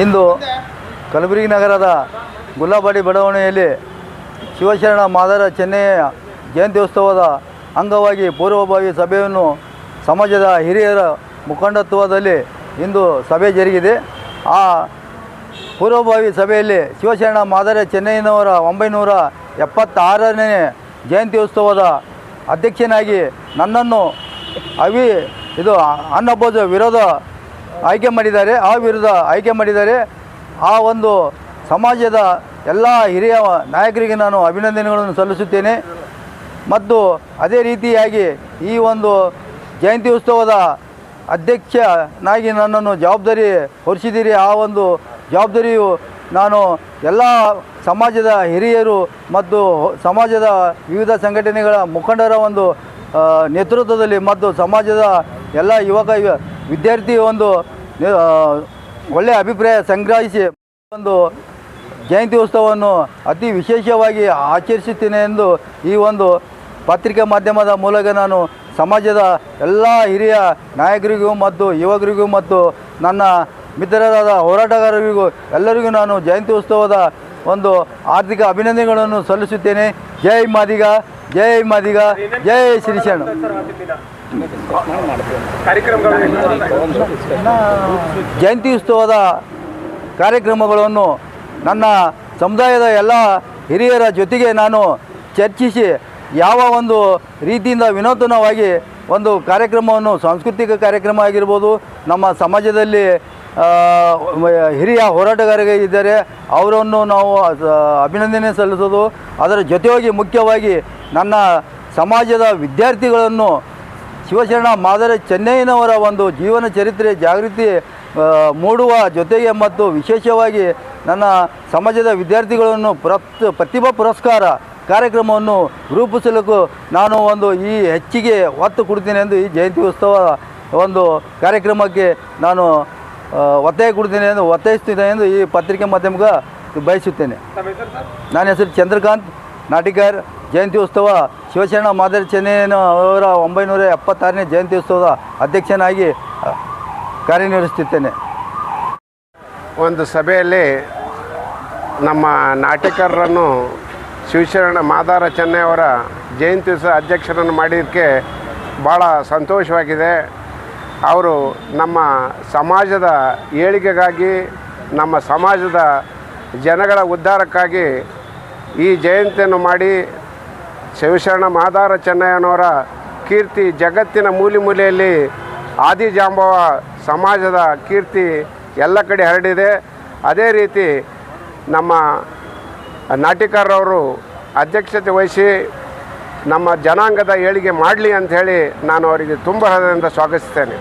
ಇಂದು ಕಲಬುರಗಿ ನಗರದ ಗುಲ್ಲಾಬಾಡಿ ಬಡಾವಣೆಯಲ್ಲಿ ಶಿವಶರಣ ಮಾದರ ಚೆನ್ನೈಯ ಜಯಂತ್ಯೋತ್ಸವದ ಅಂಗವಾಗಿ ಪೂರ್ವಭಾವಿ ಸಭೆಯನ್ನು ಸಮಾಜದ ಹಿರಿಯರ ಮುಖಂಡತ್ವದಲ್ಲಿ ಇಂದು ಸಭೆ ಜರುಗಿದೆ. ಆ ಪೂರ್ವಭಾವಿ ಸಭೆಯಲ್ಲಿ ಶಿವಶರಣ ಮಾದರ ಚೆನ್ನಯ್ಯನವರ ಒಂಬೈನೂರ ಎಪ್ಪತ್ತಾರನೇ ಜಯಂತ್ಯೋತ್ಸವದ ಅಧ್ಯಕ್ಷನಾಗಿ ನನ್ನನ್ನು ಅವಿ ಇದು ಅನ್ನಬೋಜ ವಿರೋಧ ಆಯ್ಕೆ ಮಾಡಿದ್ದಾರೆ, ಆ ವಿರುದ್ಧ ಆಯ್ಕೆ ಮಾಡಿದ್ದಾರೆ. ಆ ಒಂದು ಸಮಾಜದ ಎಲ್ಲ ಹಿರಿಯ ನಾಯಕರಿಗೆ ನಾನು ಅಭಿನಂದನೆಗಳನ್ನು ಸಲ್ಲಿಸುತ್ತೇನೆ. ಮತ್ತು ಅದೇ ರೀತಿಯಾಗಿ ಈ ಒಂದು ಜಯಂತಿ ಉತ್ಸವದ ಅಧ್ಯಕ್ಷನಾಗಿ ನನ್ನನ್ನು ಜವಾಬ್ದಾರಿ ಹೊರಿಸಿದ್ದೀರಿ. ಆ ಒಂದು ಜವಾಬ್ದಾರಿಯು ನಾನು ಎಲ್ಲ ಸಮಾಜದ ಹಿರಿಯರು ಮತ್ತು ಸಮಾಜದ ವಿವಿಧ ಸಂಘಟನೆಗಳ ಮುಖಂಡರ ಒಂದು ನೇತೃತ್ವದಲ್ಲಿ ಮತ್ತು ಸಮಾಜದ ಎಲ್ಲ ಯುವಕ, ಯುವ- ವಿದ್ಯಾರ್ಥಿ ಒಂದು ಒಳ್ಳೆಯ ಅಭಿಪ್ರಾಯ ಸಂಗ್ರಹಿಸಿ ಒಂದು ಜಯಂತಿ ಉತ್ಸವವನ್ನು ಅತಿ ವಿಶೇಷವಾಗಿ ಆಚರಿಸುತ್ತೇನೆ ಎಂದು ಈ ಒಂದು ಪತ್ರಿಕಾ ಮಾಧ್ಯಮದ ಮೂಲಕ ನಾನು ಸಮಾಜದ ಎಲ್ಲ ಹಿರಿಯ ನಾಯಕರಿಗೂ ಮತ್ತು ಯುವಕರಿಗೂ ಮತ್ತು ನನ್ನ ಮಿತ್ರರಾದ ಹೋರಾಟಗಾರರಿಗೂ ಎಲ್ಲರಿಗೂ ನಾನು ಜಯಂತಿ ಉತ್ಸವದ ಒಂದು ಆರ್ಥಿಕ ಅಭಿನಂದನೆಗಳನ್ನು ಸಲ್ಲಿಸುತ್ತೇನೆ. ಜೈ ಮಾದಿಗ. ಜೈ ಮಾದಿಗ, ಜೈ ಶ್ರೀಶರಣ ಜಯಂತಿ ಉತ್ಸವದ ಕಾರ್ಯಕ್ರಮಗಳನ್ನು ನನ್ನ ಸಮುದಾಯದ ಎಲ್ಲ ಹಿರಿಯರ ಜೊತೆಗೆ ನಾನು ಚರ್ಚಿಸಿ ಯಾವ ಒಂದು ರೀತಿಯಿಂದ ವಿನೂತನವಾಗಿ ಒಂದು ಕಾರ್ಯಕ್ರಮವನ್ನು ಸಾಂಸ್ಕೃತಿಕ ಕಾರ್ಯಕ್ರಮ ಆಗಿರ್ಬೋದು, ನಮ್ಮ ಸಮಾಜದಲ್ಲಿ ಹಿರಿಯ ಹೋರಾಟಗಾರರಿಗೆ ಇದ್ದಾರೆ, ಅವರನ್ನು ನಾವು ಅಭಿನಂದನೆ ಸಲ್ಲಿಸೋದು, ಅದರ ಜೊತೆಯಾಗಿ ಮುಖ್ಯವಾಗಿ ನನ್ನ ಸಮಾಜದ ವಿದ್ಯಾರ್ಥಿಗಳನ್ನು ಶಿವಶರಣ ಮಾದರಿ ಚೆನ್ನೈನವರ ಒಂದು ಜೀವನ ಚರಿತ್ರೆ ಜಾಗೃತಿ ಮೂಡುವ ಜೊತೆಗೆ ಮತ್ತು ವಿಶೇಷವಾಗಿ ನನ್ನ ಸಮಾಜದ ವಿದ್ಯಾರ್ಥಿಗಳನ್ನು ಪ್ರತ್ ಪ್ರತಿಭಾ ಪುರಸ್ಕಾರ ಕಾರ್ಯಕ್ರಮವನ್ನು ರೂಪಿಸಲಿಕ್ಕೂ ನಾನು ಒಂದು ಈ ಹೆಚ್ಚಿಗೆ ಒತ್ತು ಕೊಡ್ತೀನಿ ಎಂದು ಈ ಜಯಂತಿ ಉತ್ಸವ ಒಂದು ಕಾರ್ಯಕ್ರಮಕ್ಕೆ ನಾನು ಒತ್ತಾಯ ಕೊಡ್ತೀನಿ ಎಂದು ಒತ್ತಾಯಿಸ್ತೀನಿ ಎಂದು ಈ ಪತ್ರಿಕೆ ಮಾಧ್ಯಮಕ್ಕೆ ಬಯಸುತ್ತೇನೆ. ನನ್ನ ಹೆಸರು ಚಂದ್ರಕಾಂತ್. ನಾಟಿಕರ್ ಜಯಂತಿ ಉತ್ಸವ ಶಿವಶರಣ ಮಾದರಿ ಚೆನ್ನಯ್ಯನ ಅವರ ಒಂಬೈನೂರ ಎಪ್ಪತ್ತಾರನೇ ಜಯಂತಿ ಉತ್ಸವದ ಅಧ್ಯಕ್ಷನಾಗಿ ಕಾರ್ಯನಿರ್ವಹಿಸುತ್ತಿದ್ದೇನೆ. ಒಂದು ಸಭೆಯಲ್ಲಿ ನಮ್ಮ ನಾಟಕರನ್ನು ಶಿವಶರಣ ಮಾದಾರ ಚೆನ್ನೈಯವರ ಜಯಂತಿ ಉತ್ಸವ ಅಧ್ಯಕ್ಷರನ್ನು ಮಾಡಿದ್ದಕ್ಕೆ ಭಾಳ ಸಂತೋಷವಾಗಿದೆ. ಅವರು ನಮ್ಮ ಸಮಾಜದ ಏಳಿಗೆಗಾಗಿ, ನಮ್ಮ ಸಮಾಜದ ಜನಗಳ ಉದ್ಧಾರಕ್ಕಾಗಿ ಈ ಜಯಂತಿಯನ್ನು ಮಾಡಿ ಶಿವಶರಣ ಮಾದಾರ ಚೆನ್ನಯ್ಯನವರ ಕೀರ್ತಿ ಜಗತ್ತಿನ ಮೂಲೆ ಮೂಲೆಯಲ್ಲಿ ಆದಿಜಾಂಬವ ಸಮಾಜದ ಕೀರ್ತಿ ಎಲ್ಲ ಕಡೆ ಹರಡಿದೆ. ಅದೇ ರೀತಿ ನಮ್ಮ ನಾಟಿಕಾರರವರು ಅಧ್ಯಕ್ಷತೆ ವಹಿಸಿ ನಮ್ಮ ಜನಾಂಗದ ಏಳಿಗೆ ಮಾಡಲಿ ಅಂಥೇಳಿ ನಾನು ಅವರಿಗೆ ತುಂಬ ಹೃದಯದಿಂದ ಸ್ವಾಗತಿಸ್ತೇನೆ.